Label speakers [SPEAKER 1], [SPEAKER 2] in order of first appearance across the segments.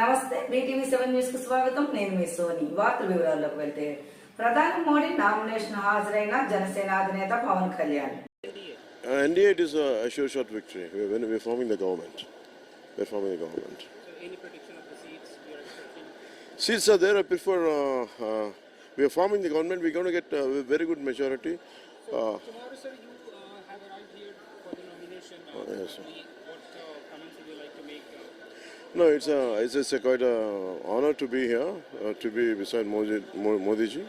[SPEAKER 1] నమస్తే BTV seven news కు స్వాగతం నేను మీ సోని వార్తల వివరాల్లోకి వెళ్తే ప్రధాని మోడీ నామినేషన్ హాజరైన జనసేన అధినేత Pawan Kalyan
[SPEAKER 2] Uh, NDA it is a, a sure shot victory. We're, when we're forming the government. We're forming the government.
[SPEAKER 3] Any prediction of the seats we are expecting?
[SPEAKER 2] Seats are there. I prefer. Uh, uh, we are forming the government. We're going to get a very good majority. Uh,
[SPEAKER 3] Tomorrow, sir, you uh, have arrived here for the nomination. Uh,
[SPEAKER 2] Oh, yes, sir.
[SPEAKER 3] probably What uh, comments would you like to make? Uh,
[SPEAKER 2] no, it's a it's, it's a quite a honor to be here, uh, to be beside Modi, Modi ji,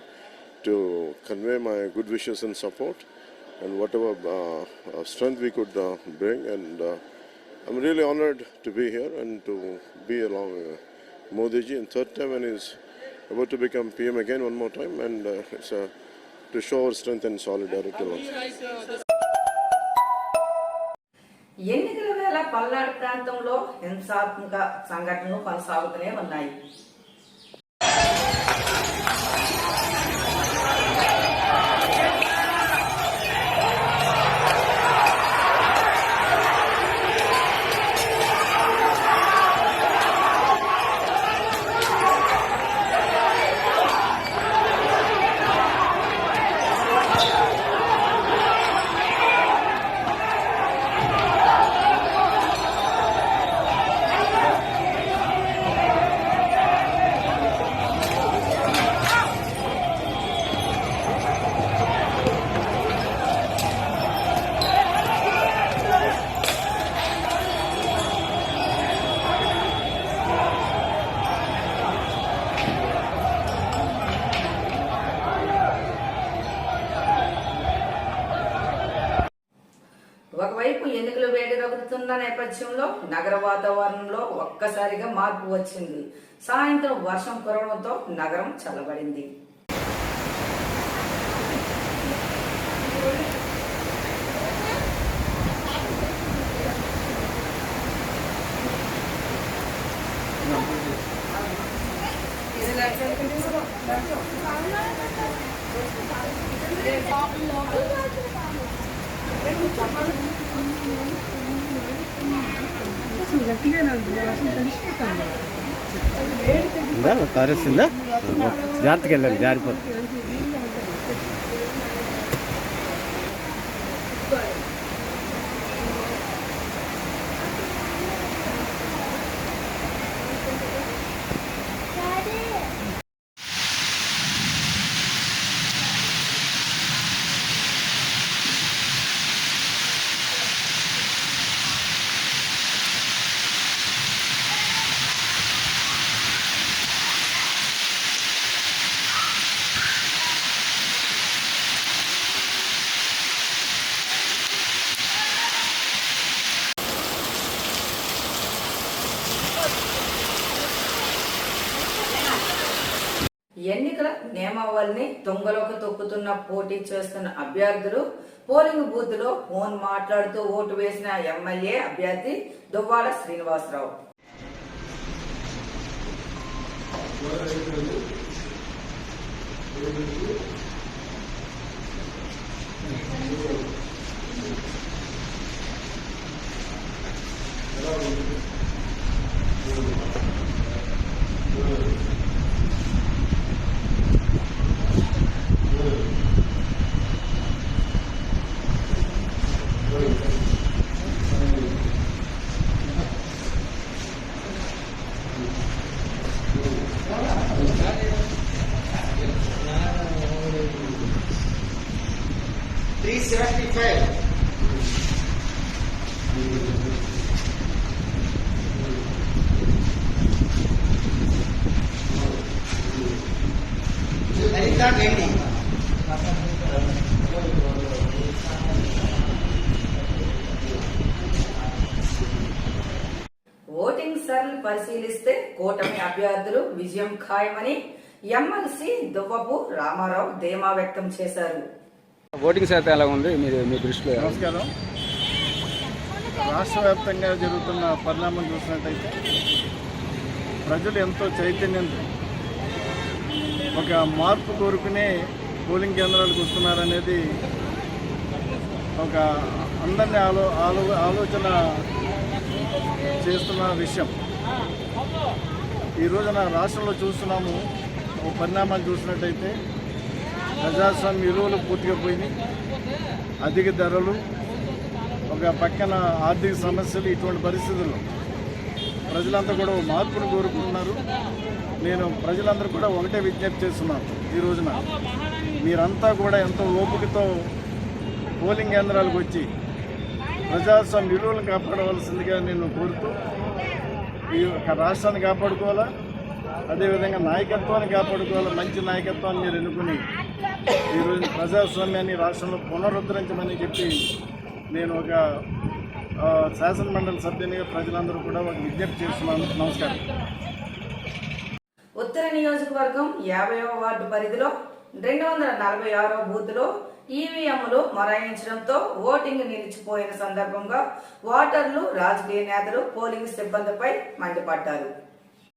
[SPEAKER 2] to convey my good wishes and support, and whatever uh, uh, strength we could uh, bring. And uh, I'm really honored to be here and to be along uh, Modi ji. And third time, and he's about to become PM again one more time, and uh, it's uh, to show our strength and solidarity.
[SPEAKER 1] ఇటీవల పల్నాడు ప్రాంతంలో హింసాత్మక సంఘటనలు కొనసాగుతూనే ఉన్నాయి. నేపథ్యంలో నగర వాతావరణంలో ఒక్కసారిగా మార్పు వచ్చింది. సాయంత్రం వర్షం కురవడంతో నగరం చల్లబడింది.
[SPEAKER 4] ఉందా కారేస్తుందా జాగ్రత్తగా వెళ్ళండి జారిపోతుంది
[SPEAKER 1] ఎన్నికల నియమావళిని దొంగలోకి తొక్కుతున్న పోటీ చేస్తున్న అభ్యర్థులు పోలింగ్ బూత్లో ఫోన్ మాట్లాడుతూ ఓటు వేసిన ఎమ్మెల్యే అభ్యర్థి Duvvada
[SPEAKER 5] Srinivasarao Hello. Anita Gandhi.
[SPEAKER 1] Voting సర్లు పరిశీలిస్తే కూటమి అభ్యర్థులు విజయం ఖాయమని ఎమ్మెల్సీ దువ్వపు రామారావు ధీమా వ్యక్తం చేశారు.
[SPEAKER 4] ఓటింగ్ శాతం ఎలా ఉంది? మీరు మీ దృష్టిలో
[SPEAKER 6] నమస్కారం. రాష్ట్ర వ్యాప్తంగా జరుగుతున్న పరిణామం చూసినట్టయితే ప్రజలు ఎంతో చైతన్యంతో ఒక మార్పు కోరుకునే పోలింగ్ కేంద్రాలకు వస్తున్నారనేది ఒక అందరినీ ఆలో ఆలో ఆలోచన చేస్తున్న విషయం. ఈ రోజున రాష్ట్రంలో చూస్తున్నాము ఒక పరిణామాలు చూసినట్టయితే ప్రజాస్వామ్య విలువలు పూర్తిగా పోయినాయి. అధిక ధరలు ఒక పక్కన ఆర్థిక సమస్యలు ఇటువంటి పరిస్థితుల్లో ప్రజలంతా కూడా మార్పును కోరుకుంటున్నారు. నేను ప్రజలందరూ కూడా ఒకటే విజ్ఞప్తి చేస్తున్నాను ఈ రోజున. మీరంతా కూడా ఎంతో ఓపికతో పోలింగ్ కేంద్రాలకు వచ్చి ప్రజాస్వామ్య విలువలను కాపాడవలసిందిగా నేను కోరుతూ ఈ యొక్క రాష్ట్రాన్ని కాపాడుకోవాలా? అదేవిధంగా నాయకత్వాన్ని కాపాడుకోవాలా? మంచి నాయకత్వాన్ని మీరు ఎన్నుకుని ఈరోజు ప్రజాస్వామ్యాన్ని రాష్ట్రంలో పునరుద్ధరించమని చెప్పి నేను ఒక శాసనమండలి సభ్యునిగా ప్రజలందరూ కూడా ఒక విజ్ఞప్తి చేస్తున్నాను. నమస్కారం.
[SPEAKER 1] ఉత్తర నియోజకవర్గం యాభైవ వార్డు పరిధిలో రెండు వందల నలభై ఆరో బూత్లో ఈవీఎంలు మొరాయించడంతో ఓటింగ్ నిలిచిపోయిన సందర్భంగా ఓటర్లు రాజకీయ నేతలు పోలింగ్ సిబ్బందిపై మండిపడ్డారు.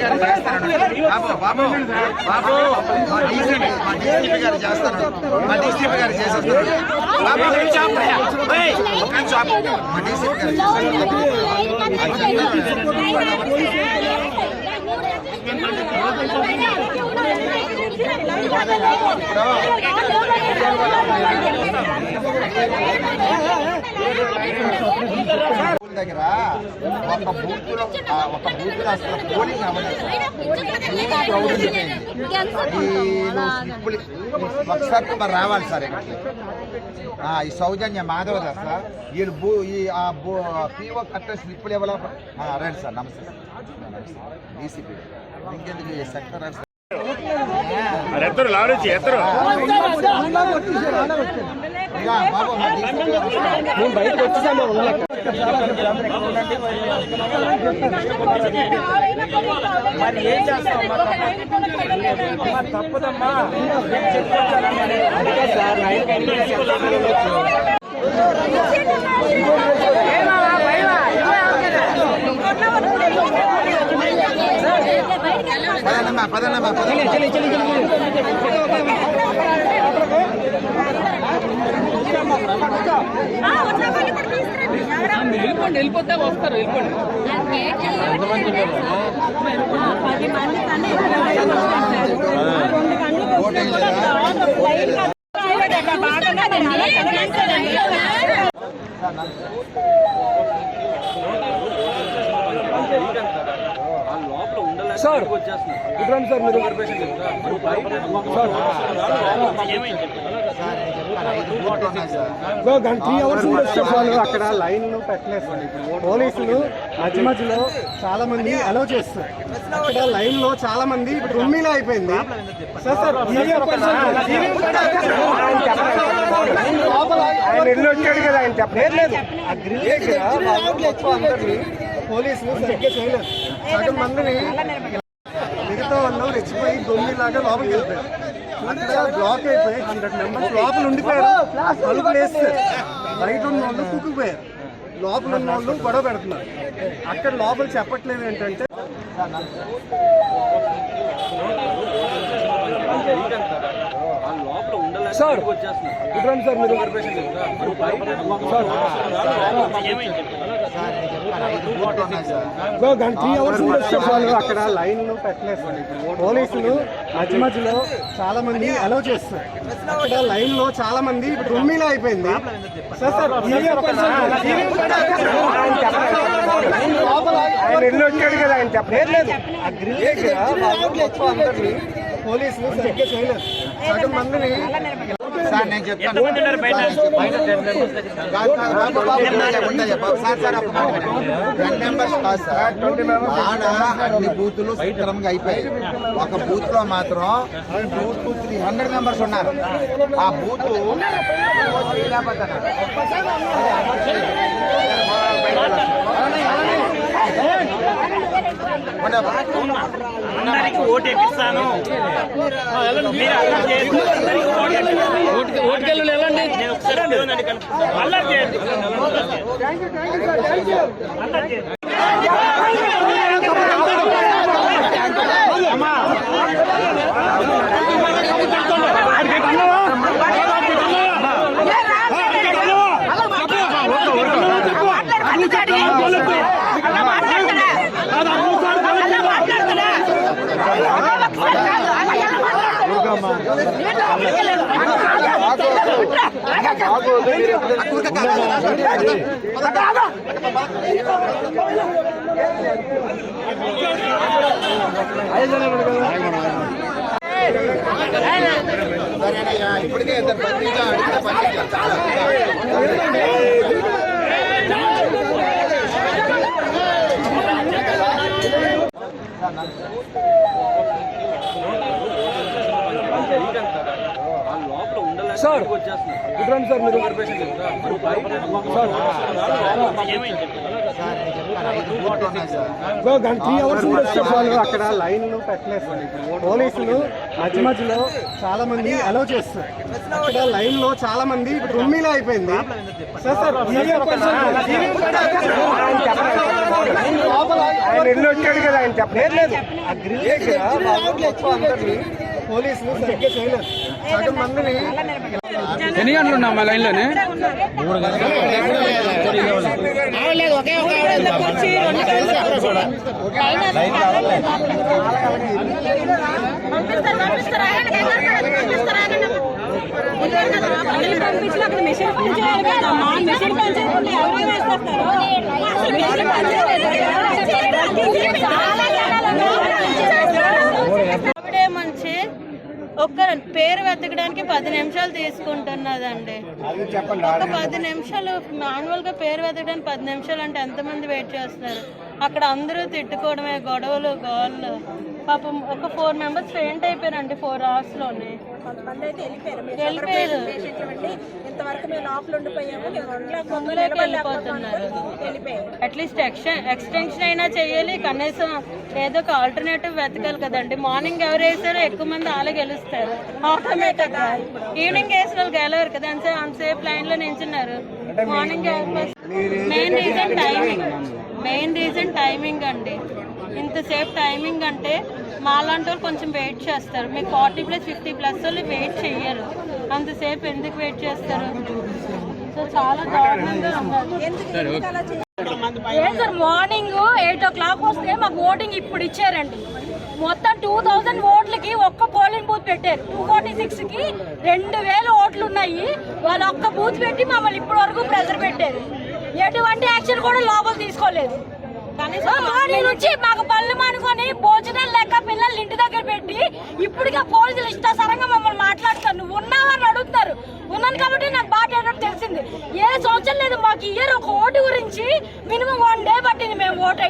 [SPEAKER 5] బాబు బాబు బాబు మా డీసీపీ మా డీసీపీ గారు చేస్తాను మా డీసీపీ గారు చేసేస్తారు బాబు ఒక నిమిషం ఆపయ్యా. ఏయ్, ఒక నిమిషం మా డీసీపీ గారు చేస్తారు దగ్గర ఒక బూత్లో ఆ, ఒక బూత్లో అసలు పోలింగ్ అవ్వలేదు ఒకసారి మరి రావాలి సార్ ఈ సౌజన్య మాధవ గారు సార్? వీళ్ళు భూ ఈ ఆ భూ పీఓ కట్ట స్లిప్పులు ఇవ్వాల రండి సార్ నమస్తే సార్. డీసీపీ ఇంకెందుకు సెక్టర్ ఇక బాబు మా డీసీపీ గారు వస్తున్నారు.
[SPEAKER 3] మరి ఏం చేస్తాం తప్పదమ్మా. అందుకే సార్
[SPEAKER 5] పదనమ్మా పదనమ్మా పదనమ్మా
[SPEAKER 7] వెళ్ళిపోండి వెళ్ళిపోతే వస్తారు వెళ్ళిపోండి పది మంది కన్నా
[SPEAKER 5] ఓటింగ్ లేదా?
[SPEAKER 4] సార్ రండి సార్ మీరు
[SPEAKER 8] త్రీ అవర్స్ వాళ్ళు అక్కడ లైన్లు పెట్టలేదు పోలీసులు మధ్య మధ్యలో చాలా మంది అలౌ చేస్తారు అక్కడ లైన్లో చాలా మంది ఇప్పుడు రొమ్మీలో అయిపోయింది సార్ సార్ ఆయన ఇల్లు వచ్చాడు కదా ఆయన చెప్పలేదు ఆ గ్రిల్ దగ్గర పోలీసులు సరిగ్గా చేయలేదు సగం మందిని మిగతా వాళ్ళు రెచ్చిపోయి దొంగిలాగా లోపలికి వెళ్ళిపోయారు అక్కడ బ్లాక్ అయిపోయి హండ్రెడ్ మెంబర్స్ లోపల ఉండిపోయారు తలుపులు వేస్తారు బయట ఉన్న వాళ్ళు కుక్కుపోయారు లోపల ఉన్న వాళ్ళు గొడవ పెడుతున్నారు అక్కడ లోపల చెప్పట్లేదు ఏంటంటే
[SPEAKER 4] సార్ సార్ మీరు
[SPEAKER 5] సార్
[SPEAKER 8] త్రీ అవర్స్ వాళ్ళు అక్కడ లైన్లు పెట్టలేదు పోలీసులు మధ్య మధ్యలో చాలా మంది అలౌ చేస్తారు. అక్కడ లైన్లో చాలా మంది ఇప్పుడు రొమ్మీలో అయిపోయింది. సార్ ఆయన ఇల్లు వచ్చాడు కదా ఆయన చెప్పలేదు. ఆ గ్రిల్ దగ్గర పోలీసులు సరిగ్గా చేయలేదు. సగం మందిని
[SPEAKER 5] సార్ నేను చెప్తాను. సార్ సార్ ఒక మాట వినండి. టెన్ మెంబర్స్ కాదు సార్. ఆడ అన్ని బూతులు సక్రమంగా అయిపోయాయి. ఒక బూత్లో మాత్రం two to three hundred members ఉన్నారు. ఆ బూత్
[SPEAKER 3] ఓటు ఎక్కిస్తాను మీరు అల్లరి చేయొద్దు. నేను ఒకసారి అల్లరి చేయండి అల్లరి చేయండి
[SPEAKER 5] ఇప్పటికే ఇద్దరు పత్రిక అడిగిన పత్రిక
[SPEAKER 4] సార్ ఇటు రండి సార్ మీరు త్రీ అవర్స్ వాళ్ళు అక్కడ లైన్లు పెట్టలేదు పోలీసులు మధ్య మధ్యలో చాలా మంది అలౌ చేస్తారు అక్కడ లైన్లో చాలా మంది రొమ్మిలో అయిపోయింది సార్ సార్ ఆయన ఇల్లు వచ్చాడు కదా ఆయన చెప్పలేదు లేదు పోలీసులు సరిగ్గా చేయలేదు
[SPEAKER 7] ఎన్ని గంటలు ఉన్నాం మా లైన్లోనే?
[SPEAKER 9] పంపించిన అక్కడ మెషిన్ పని చేయాలి కదమ్మా మెషిన్ పని చేయకుండా ఎవరు
[SPEAKER 10] మంచి ఒక్క పేరు వెతకడానికి పది నిమిషాలు తీసుకుంటున్నదండి. ఒక పది నిమిషాలు మాన్యువల్గా పేరు వెతకడానికి పది నిమిషాలు అంటే ఎంతమంది వెయిట్ చేస్తున్నారు? అక్కడ అందరూ తిట్టుకోవడమే గొడవలు గోళ్ళు. పాపం ఒక ఫోర్ మెంబర్స్ ఫెయింట్ అయిపోయారండి ఫోర్ అవర్స్లోనే
[SPEAKER 9] కొంతమంది అయితే వెళ్ళిపోయారు. ఇంతవరకు మేము లోపల ఉండిపోయాము.
[SPEAKER 10] అట్లీస్ట్ ఎక్స్టెన్షన్ అయినా చేయాలి కనీసం ఏదో ఒక ఆల్టర్నేటివ్ వెతకాలి కదండి. మార్నింగ్ ఎవరు వేసారో ఎక్కువ మంది వాళ్ళే గెలుస్తారు. ఆటోమేటిక్గా ఈవినింగ్ వేసిన వాళ్ళు గెలవరు కదా. అంతే అంతసేపు లైన్లో నించున్నారు. Morning main reason timing main reason timing అండి. ఇంతసేపు టైమింగ్ అంటే మాలాంటి కొంచెం వెయిట్ చేస్తారు. మీకు ఫార్టీ ప్లస్ ఫిఫ్టీ ప్లస్ వాళ్ళు వెయిట్ చెయ్యరు. అంతసేపు ఎందుకు వెయిట్ చేస్తారు? సో చాలా దారుణంగా ఉన్నారు.
[SPEAKER 9] ఏం sir morning eight o'clock వస్తే మాకు ఓటింగ్ ఇప్పుడు ఇచ్చారండి. మొత్తం టూ థౌజండ్ ఓట్లకి ఒక్క పోలింగ్ బూత్ పెట్టారు. టూ ఫార్టీ సిక్స్కి రెండు వేల ఓట్లు ఉన్నాయి. వాళ్ళు ఒక్క బూత్ పెట్టి మమ్మల్ని ఇప్పటి వరకు ప్రెజర్ పెట్టారు. ఎటువంటి యాక్షన్ కూడా లోపల తీసుకోలేదు. మార్నింగ్ నుంచి మాకు పళ్ళు మానుకొని భోజనాలు లెక్క పిల్లల్ని ఇంటి దగ్గర పెట్టి ఇప్పటికే పోలీసులు ఇష్టాసరంగా మమ్మల్ని మాట్లాడుతారు. నువ్వు ఉన్నావని అడుగుతారు. ఉన్నాను కాబట్టి నాకు బాగా ఏంటో తెలిసింది. ఏ సంవత్సరం లేదు మాకు ఇయర్ ఒక ఓటు గురించి మినిమం వన్ డే పట్టింది మేము ఓటు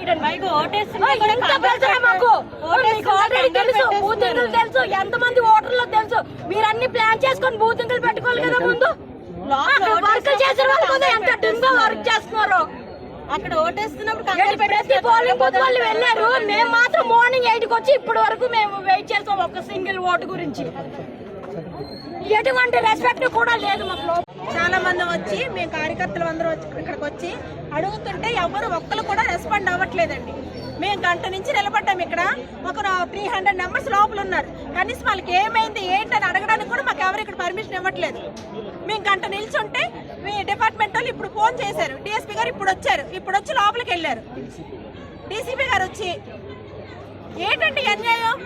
[SPEAKER 9] ప్రజలే మాకు మీకు ఆల్రెడీ తెలుసు బూతింకులు తెలుసు ఎంత మంది ఓటర్లో తెలుసు. మీరు అన్ని ప్లాన్ చేసుకొని బూతింకులు పెట్టుకోవాలి కదా ముందు? వర్క్ చేసిన వాళ్ళు ఎంత టింగా వర్క్ చేస్తున్నారు.
[SPEAKER 10] అక్కడ ఓటేస్తున్నప్పుడు
[SPEAKER 9] వెళ్ళారు. మేము మాత్రం మార్నింగ్ ఎయిట్కి వచ్చి ఇప్పటి వరకు మేము వెయిట్ చేస్తాం ఒక సింగిల్ ఓటు గురించి. ఎటువంటి రెస్పెక్ట్ కూడా లేదు మాకు
[SPEAKER 11] చాలా మంది వచ్చి మేము కార్యకర్తలు అందరూ ఇక్కడికి వచ్చి అడుగుతుంటే ఎవరు ఒక్కరు కూడా రెస్పాండ్ అవ్వట్లేదండి. మేము గంట నుంచి నిలబడ్డాం ఇక్కడ. ఒక త్రీ హండ్రెడ్ మెంబర్స్ లోపల ఉన్నారు. కనీసం వాళ్ళకి ఏమైంది ఏంటని అడగడానికి కూడా మాకు ఎవరు ఇక్కడ పర్మిషన్ ఇవ్వట్లేదు. మేము గంట నిల్చుంటే మీ డిపార్ట్మెంట్ వాళ్ళు ఇప్పుడు ఫోన్ చేశారు. డిఎస్పీ గారు ఇప్పుడు వచ్చారు. ఇప్పుడు వచ్చి లోపలికి వెళ్ళారు. డీసీపీ గారు వచ్చి ఏంటండి అన్యాయం?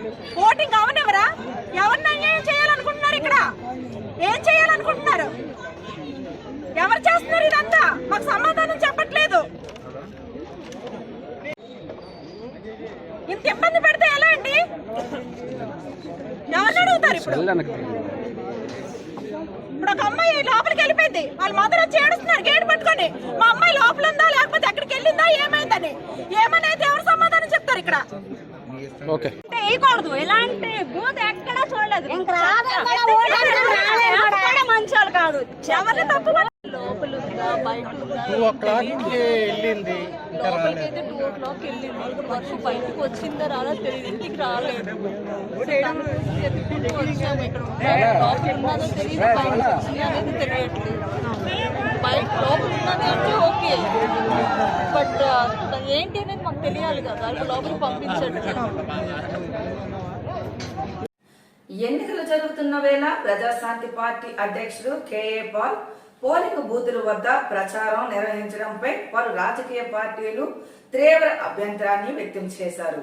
[SPEAKER 11] ఓటింగ్ అవనెవరా ఎవరిని అన్యాయం చేయాలనుకుంటున్నారు ఇక్కడ? ఏం చేయాలనుకుంటున్నారు? ఎవరు చేస్తున్నారు ఇదంతా? మాకు సమాధానం చెప్పట్లేదు. ఇంత ఇబ్బంది పెడితే ఎలా అండి? ఎవరిని అడుగుతారు ఇప్పుడు? ఇప్పుడు ఒక అమ్మాయి లోపలికి వెళ్ళిపోయింది వాళ్ళ మదర్ వచ్చి ఏడుస్తున్నారు గేట్ పట్టుకొని. మా అమ్మాయి లోపల ఉందా లేకపోతే అక్కడికి వెళ్ళిందా ఏమైందని? ఏమనేది ఎవరు సమాధానం చెప్తారు ఇక్కడ?
[SPEAKER 4] ఓకే.
[SPEAKER 9] వేయకూడదు. ఎలాంటి బూత్ ఎక్కడా చూడలేదు.
[SPEAKER 11] రాదు? కూడా ఓటు
[SPEAKER 9] మంచి వాళ్ళు కాదు.
[SPEAKER 11] ఎవరిని తప్పు పట్ట-
[SPEAKER 12] లోపల ఉందా బయట
[SPEAKER 13] వెళ్ళింది.
[SPEAKER 12] లోపలికైతే టూ ఓ క్లాక్ వెళ్ళింది. వర్షం బయటకు వచ్చిందా రాలా తెలియదు ఇంటికి రాలేదు. ఎత్తుకుంటూ వచ్చాము. ఇక్కడ ఉన్నాము. లోపల ఉన్నదో తెలియదు బయట వచ్చిందా అనేది తెలియట్లేదు బయట లోపల ఉన్నది అంటే ఓకే. బట్ ఏంటి తెలియాలి కదా లోపలికి పంపించండి.
[SPEAKER 1] ఎన్నికలు జరుగుతున్న వేళ ప్రజాశాంతి పార్టీ అధ్యక్షుడు కేఏ పాల్ పోలింగ్ బూతుల వద్ద ప్రచారం నిర్వహించడంపై పలు రాజకీయ పార్టీలు తీవ్ర అభ్యంతరాన్ని వ్యక్తం చేశారు.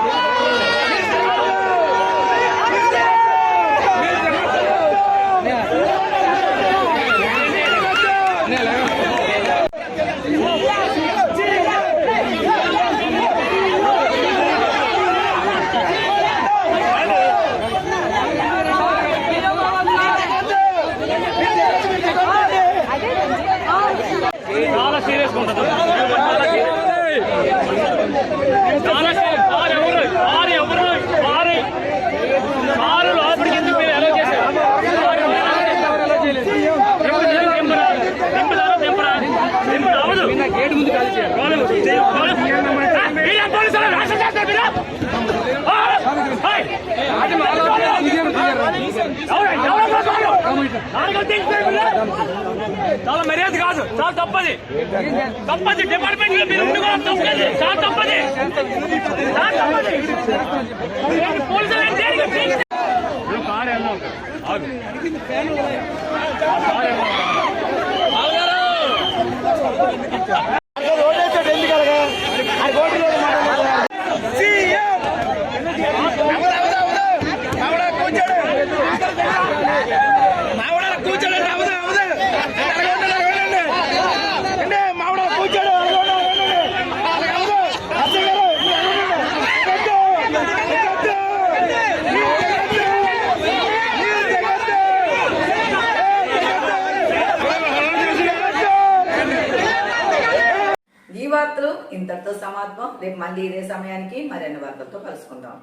[SPEAKER 14] చాలా సీరియస్ ఉంటుంది చాలా serious. కారు ఎవరు కారు ఎవరు కారు కారు లోపలికి ఎందుకు మీరు ఎలా చేశారు కారు ఎవరు ఎలా చేయలేదు? దింపు, దింపు, దింపురా. దింపుతారా, దింపురా. దింపుడు అవ్వదు. కాలు, కాలు. ఆ, మీరే పోలీసులు రాష్ట్ర చేస్తారు మీరు ఆ, హై. ఎవరు? ఎవరు పోతారు? చాలా మర్యాద కాదు. చాలా తప్పది. తప్పది. డిపార్ట్మెంట్లో మీరు తప్పది. చాలా తప్పది. చాలా తప్పది. ఏంటి పోలీసులు కారు. కారు వెళ్ళావు.
[SPEAKER 1] ఈ రేపు మళ్ళీ ఇదే సమయానికి మరిన్ని వార్తలతో కలుసుకుందాం.